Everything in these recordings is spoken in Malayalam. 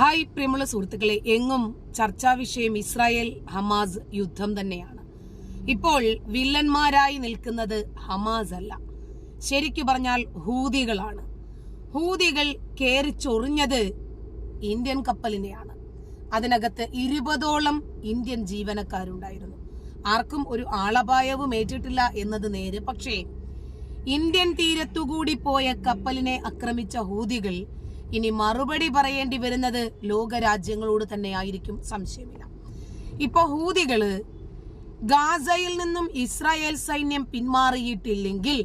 ഹായ് പ്രിയമുള്ള സുഹൃത്തുക്കളെ എങ്ങും ചർച്ചാ വിഷയം ഇസ്രായേൽ ഹമാസ് യുദ്ധം തന്നെയാണ്. ഇപ്പോൾ വില്ലന്മാരായി നിൽക്കുന്നത് ഹമാസ് അല്ല. ശരിക്കു പറഞ്ഞാൽ ഹൂതികളാണ്. ഹൂതികൾ കേറി ചൊറിഞ്ഞത് ഇന്ത്യൻ കപ്പലിനെയാണ്. അതിനകത്ത് ഇരുപതോളം ഇന്ത്യൻ ജീവനക്കാരുണ്ടായിരുന്നു. ആർക്കും ഒരു ആളപായവും ഏറ്റിട്ടില്ല എന്നത് നേര്. പക്ഷേ ഇന്ത്യൻ തീരത്തുകൂടി പോയ കപ്പലിനെ ആക്രമിച്ച ഹൂതികൾ ഇനി മറുപടി പറയേണ്ടി വരുന്നത് ലോകരാജ്യങ്ങളോട് തന്നെ ആയിരിക്കും സംശയമില്ല. ഇപ്പൊ ഹൂതികൾ ഗാസയിൽ നിന്നും ഇസ്രായേൽ സൈന്യം പിന്മാറിയിട്ടില്ലെങ്കിൽ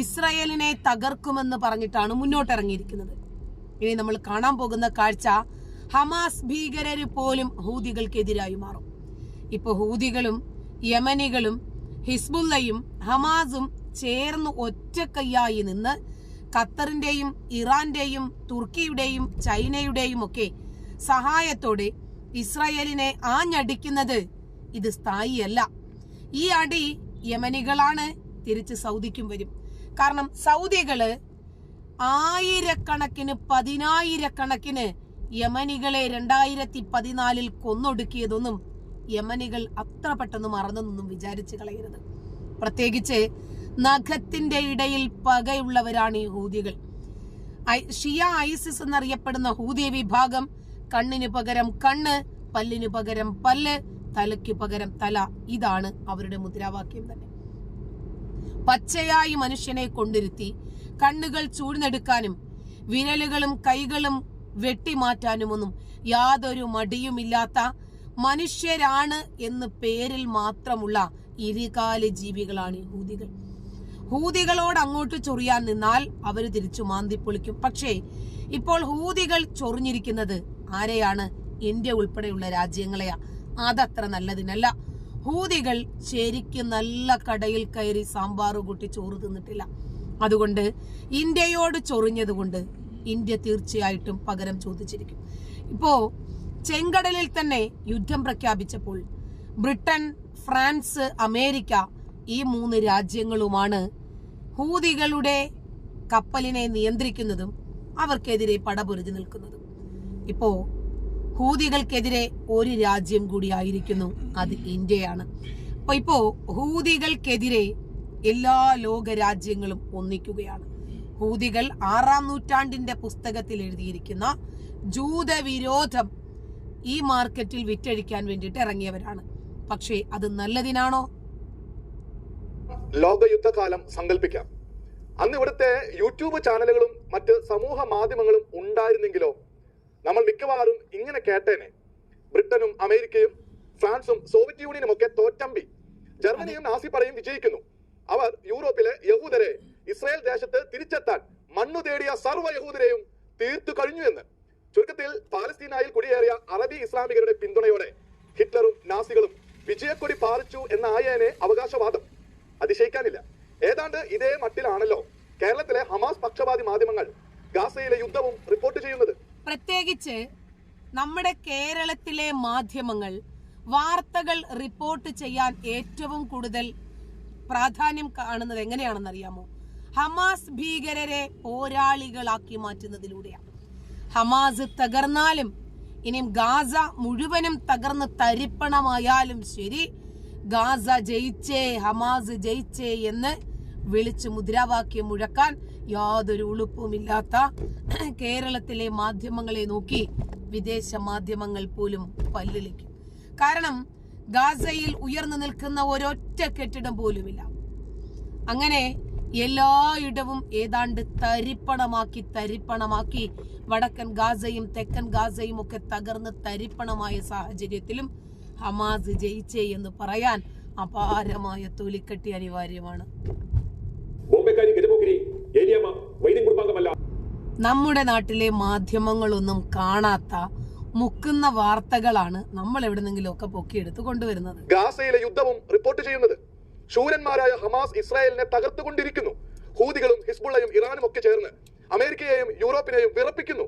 ഇസ്രായേലിനെ തകർക്കുമെന്ന് പറഞ്ഞിട്ടാണ് മുന്നോട്ടിറങ്ങിയിരിക്കുന്നത്. ഇനി നമ്മൾ കാണാൻ പോകുന്ന കാഴ്ച ഹമാസ് ഭീകരര് പോലും ഹൂതികൾക്കെതിരായി മാറും. ഇപ്പൊ ഹൂതികളും യമനികളും ഹിസ്ബുല്ലയും ഹമാസും ചേർന്ന് ഒറ്റക്കയ്യായി നിന്ന് ഖത്തറിന്റെയും ഇറാന്റെയും തുർക്കിയുടെയും ചൈനയുടെയും ഒക്കെ സഹായത്തോടെ ഇസ്രായേലിനെ ആഞ്ഞടിക്കുന്നത് ഇത് സ്ഥായിയല്ല. ഈ അടി യമനികളാണ് തിരിച്ച് സൗദിക്കും വരും. കാരണം സൗദികൾ ആയിരക്കണക്കിന് പതിനായിരക്കണക്കിന് യമനികളെ രണ്ടായിരത്തി പതിനാലിൽ കൊന്നൊടുക്കിയതൊന്നും യമനികൾ അത്ര പെട്ടെന്ന് മറന്നൊന്നും വിചാരിച്ചു കളയരുത്. പ്രത്യേകിച്ച് നഖത്തിന്റെ ഇടയിൽ പകയുള്ളവരാണ് ഈ ഹൂതികൾ ഷിയ ഐസിസ് എന്നറിയപ്പെടുന്ന ഹൂതി വിഭാഗം കണ്ണിന് പകരം കണ്ണ് പല്ലിന് പകരം പല്ല് തലയ്ക്ക് പകരം തല. ഇതാണ് അവരുടെ മുദ്രാവാക്യം തന്നെ. പച്ചയായി മനുഷ്യനെ കൊണ്ടിരുത്തി കണ്ണുകൾ ചൂഴ്ന്നെടുക്കാനും വിരലുകളും കൈകളും വെട്ടിമാറ്റാനുമൊന്നും യാതൊരു മടിയുമില്ലാത്ത മനുഷ്യരാണ് എന്ന് പേരിൽ മാത്രമുള്ള ഇരുകാല ജീവികളാണ് ഈ ഹൂതികൾ ഹൂതികളോട് അങ്ങോട്ട് ചൊറിയാൻ നിന്നാൽ അവർ തിരിച്ചു മാന്തിപ്പൊളിക്കും. പക്ഷേ ഇപ്പോൾ ഹൂതികൾ ചൊറിഞ്ഞിരിക്കുന്നത് ആരെയാണ്? ഇന്ത്യ ഉൾപ്പെടെയുള്ള രാജ്യങ്ങളെയാ. അതത്ര നല്ലതിനല്ല. ഹൂതികൾ ശരിക്കും നല്ല കടയിൽ കയറി സാമ്പാർ കൂട്ടി ചോറ് തിന്നിട്ടില്ല. അതുകൊണ്ട് ഇന്ത്യയോട് ചൊറിഞ്ഞതുകൊണ്ട് ഇന്ത്യ തീർച്ചയായിട്ടും പകരം ചോദിച്ചിരിക്കും. ഇപ്പോ ചെങ്കടലിൽ തന്നെ യുദ്ധം പ്രഖ്യാപിച്ചപ്പോൾ ബ്രിട്ടൻ ഫ്രാൻസ് അമേരിക്ക ഈ മൂന്ന് രാജ്യങ്ങളുമാണ് ഹൂതികളുടെ കപ്പലിനെ നിയന്ത്രിക്കുന്നതും അവർക്കെതിരെ പടപൊരുതി നിൽക്കുന്നതും. ഇപ്പോ ഹൂതികൾക്കെതിരെ ഒരു രാജ്യം കൂടി ആയിരിക്കുന്നു. അത് ഇന്ത്യയാണ്. അപ്പൊ ഇപ്പോ ഹൂതികൾക്കെതിരെ എല്ലാ ലോക രാജ്യങ്ങളും ഒന്നിക്കുകയാണ്. ഹൂതികൾ ആറാം നൂറ്റാണ്ടിന്റെ പുസ്തകത്തിൽ എഴുതിയിരിക്കുന്ന ജൂതവിരോധം ഈ മാർക്കറ്റിൽ വിറ്റഴിക്കാൻ വേണ്ടിയിട്ട് ഇറങ്ങിയവരാണ്. പക്ഷേ അത് നല്ലതിനാണോ? ലോകയുദ്ധകാലം സങ്കല്പിക്കാം അന്ന് ഇവിടുത്തെ യൂട്യൂബ് ചാനലുകളും മറ്റ് സമൂഹ മാധ്യമങ്ങളും ഉണ്ടായിരുന്നെങ്കിലോ നമ്മൾ മിക്കവാറും ഇങ്ങനെ കേട്ടേനെ. ബ്രിട്ടനും അമേരിക്കയും ഫ്രാൻസും സോവിയറ്റ് യൂണിയനും ഒക്കെ തോറ്റമ്പി. ജർമ്മനിയും നാസി പറയും വിജയിക്കുന്നു. അവർ യൂറോപ്പിലെ യഹൂദരെ ഇസ്രായേൽ ദേശത്ത് തിരിച്ചെത്താൻ മണ്ണു തേടിയ സർവ യഹൂദരെയും തീർത്തു കഴിഞ്ഞു എന്ന്. ചുരുക്കത്തിൽ പാലസ്തീനായിൽ കുടിയേറിയ അറബി ഇസ്ലാമികരുടെ പിന്തുണയോടെ ഹിറ്റ്ലറും നാസികളും വിജയക്കൊടി പാറിച്ചു എന്ന ആയേനെ അവകാശവാദം. ഇതേ മട്ടിലാണല്ലോ കേരളത്തിലെ ഹമാസ് പക്ഷപാതി മാധ്യമങ്ങൾ ഗാസയിലെ യുദ്ധവും റിപ്പോർട്ട് ചെയ്യുന്നത്. പ്രത്യേകിച്ച് നമ്മുടെ കേരളത്തിലെ മാധ്യമങ്ങൾ വാർത്തകൾ റിപ്പോർട്ട് ചെയ്യാൻ ഏറ്റവും കൂടുതൽ പ്രാധാന്യം കാണുന്നത് എങ്ങനെയാണെന്ന് അറിയാമോ? ഹമാസ് ഭീകരരെ പോരാളികളാക്കി മാറ്റുന്നതിലൂടെയാണ്. ഹമാസ് തകർന്നാലും ഇനിയും ഗാസ മുഴുവനും തകർന്ന് തരിപ്പണമായാലും ശരി ഗാസ ജയിച്ചേ ഹമാസ് ജയിച്ചേ എന്ന് വിളിച്ച് മുദ്രാവാക്യം മുഴക്കാൻ യാതൊരു ഉളുപ്പുമില്ലാത്ത കേരളത്തിലെ മാധ്യമങ്ങളെ നോക്കി വിദേശ മാധ്യമങ്ങൾ പോലും പല്ലിളിക്കും. കാരണം ഗാസയിൽ ഉയർന്നു നിൽക്കുന്ന ഒരൊറ്റ കെട്ടിടം പോലുമില്ല. അങ്ങനെ എല്ലായിടവും ഏതാണ്ട് തരിപ്പണമാക്കി തരിപ്പണമാക്കി വടക്കൻ ഗാസയും തെക്കൻ ഗാസയും ഒക്കെ തകർന്ന് തരിപ്പണമായ സാഹചര്യത്തിലും ഹമാസ് ജയിച്ചേ എന്ന് പറയാൻ അപാരമായ തൊലിക്കെട്ടി അനിവാര്യമാണ്. ബോംബെക്കാരി ഗജപോക്കിരി ഏലിയമ്മ വൈദ്യം കുടുംബാംഗമല്ല. നമ്മുടെ നാട്ടിലെ മാധ്യമങ്ങളൊന്നും കാണാത്ത മുക്കുന്ന വാർത്തകളാണ് നമ്മൾ എവിടെന്നെങ്കിലും ഒക്കെ പൊക്കിയെടുത്ത് കൊണ്ടുവരുന്നത്. ഗാസയിലെ യുദ്ധവും റിപ്പോർട്ട് ചെയ്യുന്നത് ശൂരന്മാരായ ഹമാസ് ഇസ്രായേലിനെ തകർത്തുകൊണ്ടിരിക്കുന്നു. ഹൂദികളും ഹിസ്ബുള്ളയും ഇറാനും ഒക്കെ ചേർന്ന് അമേരിക്കയെയും യൂറോപ്പിനെയും വിറപ്പിക്കുന്നു.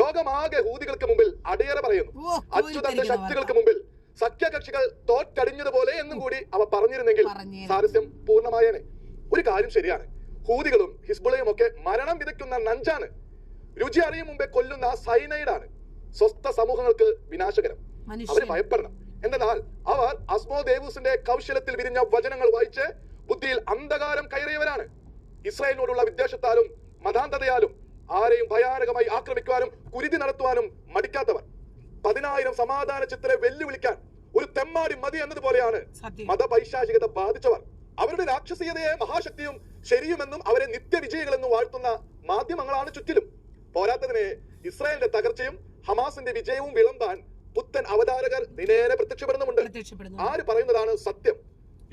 ലോകമാകെ ഹൂതികൾക്ക് മുമ്പിൽ അടിയറ പറയുന്നു. അച്യുതന്റെ ശക്തികൾക്ക് മുമ്പിൽ സഖ്യകക്ഷികൾ തോറ്റടിഞ്ഞതുപോലെ എന്നും കൂടി അവ പറഞ്ഞിരുന്നെങ്കിൽ. സാരസ്യം പൂർണമായേനെ. ഒരു കാര്യം ശരിയാണ്. ഹൂതികളും ഹിസ്ബുളയും ഒക്കെ മരണം വിതയ്ക്കുന്ന നഞ്ചാണ്. രുചി അറിയും മുമ്പേ കൊല്ലുന്ന സൈനൈഡാണ്. സ്വസ്ഥ സമൂഹങ്ങൾക്ക് വിനാശകരം. അവർ ഭയപ്പെടണം. എന്തെന്നാൽ അവർ അസ്മോ ദേവൂസിന്റെ കൗശലത്തിൽ വിരിഞ്ഞ വചനങ്ങൾ വായിച്ച് ബുദ്ധിയിൽ അന്ധകാരം കയറിയവരാണ്. ഇസ്രായേലിനോടുള്ള വിദ്വേഷത്താലും മതാന്തതയാലും ആരെയും ഭയാനകമായി ആക്രമിക്കുവാനും കുരുതി നടത്തുവാനും മടിക്കാത്തവർ. പതിനായിരം സമാധാന ചിത്രെ വെല്ലുവിളിക്കാൻ ഒരു തെമ്മാടി മതി എന്നതുപോലെയാണ് മതപൈശാചികത ബാധിച്ചവർ. അവരുടെ രാക്ഷസീയതയെ മഹാശക്തിയും ശരിയുമെന്നും അവരെ നിത്യവിജയികളെന്നും വാഴ്ത്തുന്ന മാധ്യമങ്ങളാണ് ചുറ്റിലും. പോരാത്തതിനെ ഇസ്രായേലിന്റെ തകർച്ചയും ഹമാസിന്റെ വിജയവും വിളമ്പാൻ പുത്തൻ അവതാരകർ നേരെ പ്രത്യക്ഷപ്പെടുന്നുമുണ്ട്. ആര് പറയുന്നതാണ് സത്യം?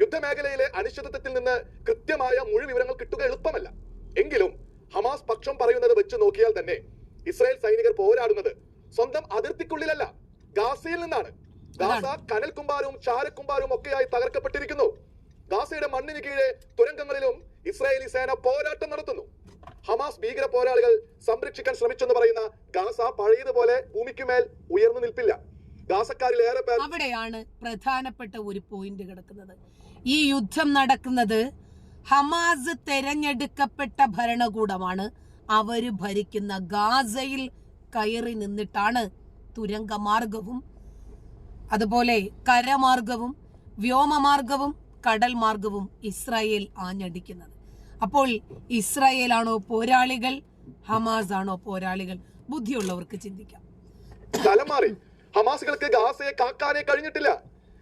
യുദ്ധമേഖലയിലെ അനിശ്ചിതത്വത്തിൽ നിന്ന് കൃത്യമായ മുഴു വിവരങ്ങൾ കിട്ടുക എളുപ്പമല്ല. എങ്കിലും ഹമാസ് പക്ഷം പറയുന്നത് വെച്ച് നോക്കിയാൽ തന്നെ ഇസ്രായേൽ സൈനികർ പോരാടുന്നത് സ്വന്തം അതിർത്തിക്കുള്ളിലല്ല ഗാസയിൽ നിന്നാണ്. ഗാസ കനൽ കുമ്പാരവും ചാരക്കുമ്പാരവും ഒക്കെയായി തകർക്കപ്പെട്ടിരിക്കുന്നു. ഗാസയുടെ മണ്ണിന് കീഴെ തുരങ്കങ്ങളിലും ഇസ്രായേലി സേന പോരാട്ടം നടത്തുന്നു. ഹമാസ് ഭീകര പോരാളികൾ സംരക്ഷിക്കാൻ ശ്രമിച്ചെന്ന് പറയുന്ന ഗാസ പഴയതുപോലെ ഭൂമിക്കുമേൽ ഉയർന്നു നിൽപ്പില്ല. ഗാസക്കാരിൽ ഏറെ പേർ അവിടെയാണ് പ്രധാനപ്പെട്ട ഒരു പോയിന്റ് കിടക്കുന്നത്. ഈ യുദ്ധം നടക്കുന്നത് ഹമാസ് തെരഞ്ഞെടുക്കപ്പെട്ട ഭരണകൂടമാണ്. അവർ ഭരിക്കുന്ന ഗാസയിൽ കയറി നിന്നിട്ടാണ് തുരങ്കമാർഗവും അതുപോലെ കരമാർഗവും വ്യോമമാർഗവും കടൽ മാർഗവും ഇസ്രായേൽ ആഞ്ഞടിക്കുന്നത്. അപ്പോൾ ഇസ്രായേൽ ആണോ പോരാളികൾ? ഹമാസ് ആണോ പോരാളികൾ? ബുദ്ധിയുള്ളവർക്ക് ചിന്തിക്കാം. മാറി ഹമാസുകൾക്ക് ഗാസയെ കാക്കാനേ കഴിഞ്ഞിട്ടില്ല.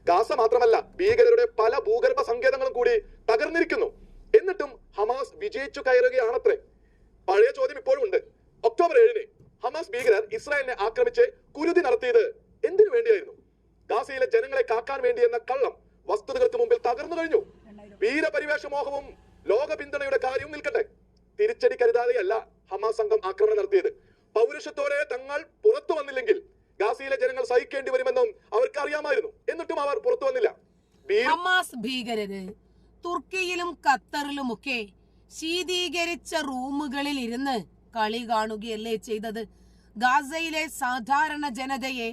ഗാസ മാത്രമല്ല ഭീകരരുടെ പല ഭൂഗർഭ സങ്കേതങ്ങളും കൂടി തകർന്നിരിക്കുന്നു. എന്നിട്ടും ഹമാസ് വിജയിച്ചു കയറുകയാണത്രേ. പഴയ ചോദ്യം ഇപ്പോഴും ഉണ്ട്. ഒക്ടോബർ ഏഴിന് ഹമാസ് ഭീകരർ ഇസ്രായേലിനെ ആക്രമിച്ച് കുരുതി നടത്തിയത് എന്തിനു വേണ്ടിയായിരുന്നു? ഗാസയിലെ ജനങ്ങളെ കാക്കാൻ വേണ്ടി എന്ന കള്ളം വസ്തുതകൾക്ക് മുമ്പിൽ തകർന്നു കഴിഞ്ഞു വീരപരിവേഷ മോഹവും ലോക പിന്തുണയുടെ കാര്യവും നിൽക്കട്ടെ. തിരിച്ചടി കരുതാതെയല്ല ഹമാസ് സംഘം ആക്രമണം നടത്തിയത്. പൗരുഷത്തോടെ തങ്ങൾ പുറത്തു വന്നില്ലെങ്കിൽ ഗാസയിലെ ജനങ്ങൾ സഹിക്കേണ്ടി വരുമെന്നും അവർക്ക് അറിയാമായിരുന്നു. എന്നിട്ടും അവർ പുറത്തു വന്നില്ല. ഹമാസ് ഭീകരര് തുർക്കിയിലും ഖത്തറിലുമൊക്കെ ശീതീകരിച്ച റൂമുകളിൽ ഇരുന്ന് കളി കാണുകയല്ലേ ചെയ്തത്. ഗാസയിലെ സാധാരണ ജനതയെ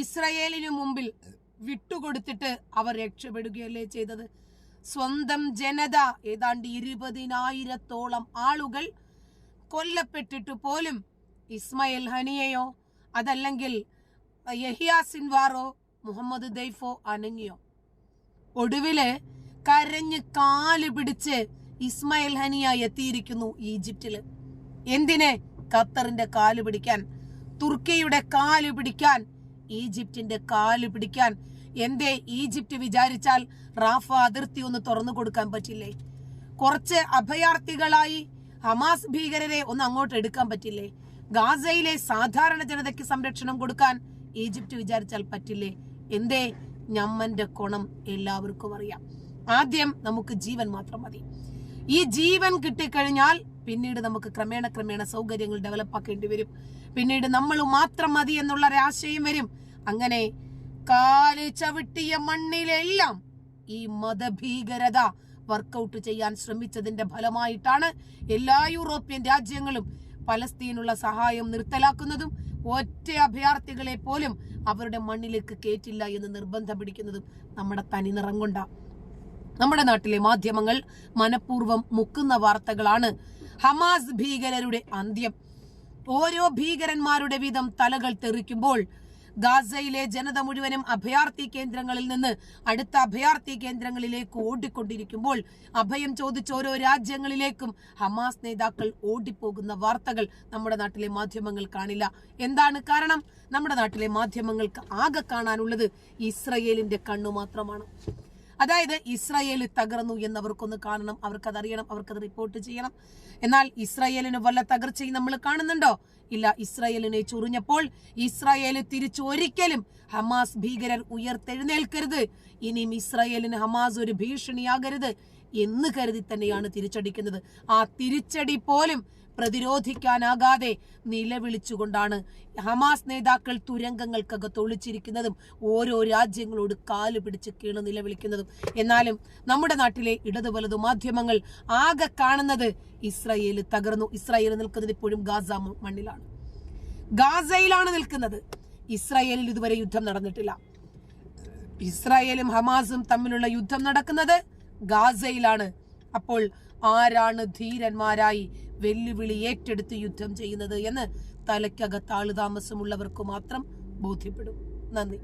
ഇസ്രയേലിനു മുമ്പിൽ വിട്ടുകൊടുത്തിട്ട് അവർ രക്ഷപ്പെടുകയല്ലേ ചെയ്തത്. സ്വന്തം ജനത. ഏതാണ്ട് ഇരുപതിനായിരത്തോളം ആളുകൾ കൊല്ലപ്പെട്ടിട്ട് പോലും ഇസ്മയിൽ ഹനിയയോ അതല്ലെങ്കിൽ സിൻവാറോ മുഹമ്മദ് ദൈഫോ അനങ്ങിയോ. ഒടുവിൽ കരഞ്ഞ് കാൽ പിടിച്ച് ഇസ്മയിൽ ഹനിയ എത്തിയിരിക്കുന്നു ഈജിപ്തിൽ. എന്തിന്? ഖത്തറിന്റെ കാൽ പിടിക്കാൻ തുർക്കിയുടെ കാൽ പിടിക്കാൻ ഈജിപ്തിന്റെ കാൽ പിടിക്കാൻ എന്തേ ഈജിപ്റ്റ് വിചാരിച്ചാൽ റാഫ അതിർത്തി ഒന്ന് തുറന്നു കൊടുക്കാൻ പറ്റില്ലേ? കുറച്ച് അഭയാർത്ഥികളായി ഹമാസ് ഭീകരരെ ഒന്ന് അങ്ങോട്ട് എടുക്കാൻ പറ്റില്ലേ? ഗാസയിലെ സാധാരണ ജനതയ്ക്ക് സംരക്ഷണം കൊടുക്കാൻ ഈജിപ്റ്റ് വിചാരിച്ചാൽ പറ്റില്ലേ? എന്തേ? ഞമ്മന്റെ കോണം എല്ലാവർക്കും അറിയാം. ആദ്യം നമുക്ക് ജീവൻ മാത്രം മതി. ഈ ജീവൻ കിട്ടിക്കഴിഞ്ഞാൽ പിന്നീട് നമുക്ക് ക്രമേണ ക്രമേണ സൗകര്യങ്ങൾ ഡെവലപ്പ് ആക്കേണ്ടി വരും. പിന്നീട് നമ്മൾ മാത്രം മതി എന്നുള്ള ഒരാശയം വരും. അങ്ങനെ കാൽ ചവിട്ടിയ മണ്ണിലെല്ലാം ഈ മതഭീകരത വർക്കൗട്ട് ചെയ്യാൻ ശ്രമിച്ചതിന്റെ ഫലമായിട്ടാണ് എല്ലാ യൂറോപ്യൻ രാജ്യങ്ങളും പലസ്തീനുള്ള സഹായം നിർത്തലാക്കുന്നതും ഒറ്റ അഭയാർത്ഥികളെ പോലും അവരുടെ മണ്ണിലേക്ക് കേറ്റില്ല എന്ന് നിർബന്ധം പിടിക്കുന്നതും നമ്മുടെ തനി നിറം കൊണ്ടാ. നമ്മുടെ നാട്ടിലെ മാധ്യമങ്ങൾ മനഃപൂർവം മുക്കുന്ന വാർത്തകളാണ്. ഹമാസ് ഭീകരരുടെ അന്ത്യം. ഓരോ ഭീകരന്മാരുടെ വീതം തലകൾ തെറിക്കുമ്പോൾ ഗാസയിലെ ജനത മുഴുവനും അഭയാർത്ഥി കേന്ദ്രങ്ങളിൽ നിന്ന് അടുത്ത അഭയാർത്ഥി കേന്ദ്രങ്ങളിലേക്ക് ഓടിക്കൊണ്ടിരിക്കുമ്പോൾ അഭയം ചോദിച്ച ഓരോ രാജ്യങ്ങളിലേക്കും ഹമാസ് നേതാക്കൾ ഓടിപ്പോകുന്ന വാർത്തകൾ നമ്മുടെ നാട്ടിലെ മാധ്യമങ്ങൾ കാണില്ല. എന്താണ് കാരണം? നമ്മുടെ നാട്ടിലെ മാധ്യമങ്ങൾക്ക് ആകെ കാണാനുള്ളത് ഇസ്രയേലിന്റെ കണ്ണു മാത്രമാണ്. അതായത് ഇസ്രായേൽ തകർന്നു എന്നവർക്കൊന്ന് കാണണം അവർക്കത് അറിയണം അവർക്കത് റിപ്പോർട്ട് ചെയ്യണം. എന്നാൽ ഇസ്രായേലിന് വല്ല തകർച്ചയും നമ്മൾ കാണുന്നുണ്ടോ? ഇല്ല ഇസ്രായേലിനെ ചൊറിഞ്ഞപ്പോൾ ഇസ്രായേൽ തിരിച്ചു ഒരിക്കലും ഹമാസ് ഭീകരർ ഉയർത്തെഴുന്നേൽക്കരുത്. ഇനിയും ഇസ്രായേലിന് ഹമാസ് ഒരു ഭീഷണിയാകരുത് എന്ന് കരുതി തന്നെയാണ് തിരിച്ചടിക്കുന്നത്. ആ തിരിച്ചടി പോലും പ്രതിരോധിക്കാനാകാതെ നിലവിളിച്ചുകൊണ്ടാണ് ഹമാസ് നേതാക്കൾ തുരങ്കങ്ങൾക്കകത്ത് ഒളിച്ചിരിക്കുന്നതും ഓരോ രാജ്യങ്ങളോട് കാൽ പിടിച്ച് കീണ് നിലവിളിക്കുന്നതും. എന്നാലും നമ്മുടെ നാട്ടിലെ ഇടതു വലതു മാധ്യമങ്ങൾ ആകെ കാണുന്നത് ഇസ്രായേൽ തകർന്നു. ഇസ്രായേൽ നിൽക്കുന്നത് ഇപ്പോഴും ഗാസ മണ്ണിലാണ്. ഗാസയിലാണ് നിൽക്കുന്നത്. ഇസ്രായേലിൽ ഇതുവരെ യുദ്ധം നടന്നിട്ടില്ല. ഇസ്രായേലും ഹമാസും തമ്മിലുള്ള യുദ്ധം നടക്കുന്നത് ഗാസയിലാണ്. അപ്പോൾ ആരാണ് ധീരന്മാരായി വെല്ലുവിളി ഏറ്റെടുത്ത് യുദ്ധം ചെയ്യുന്നത് എന്ന് തലയ്ക്കകത്ത് ആളുതാമസമുള്ളവർക്ക് മാത്രം ബോധ്യപ്പെടും. നന്ദി.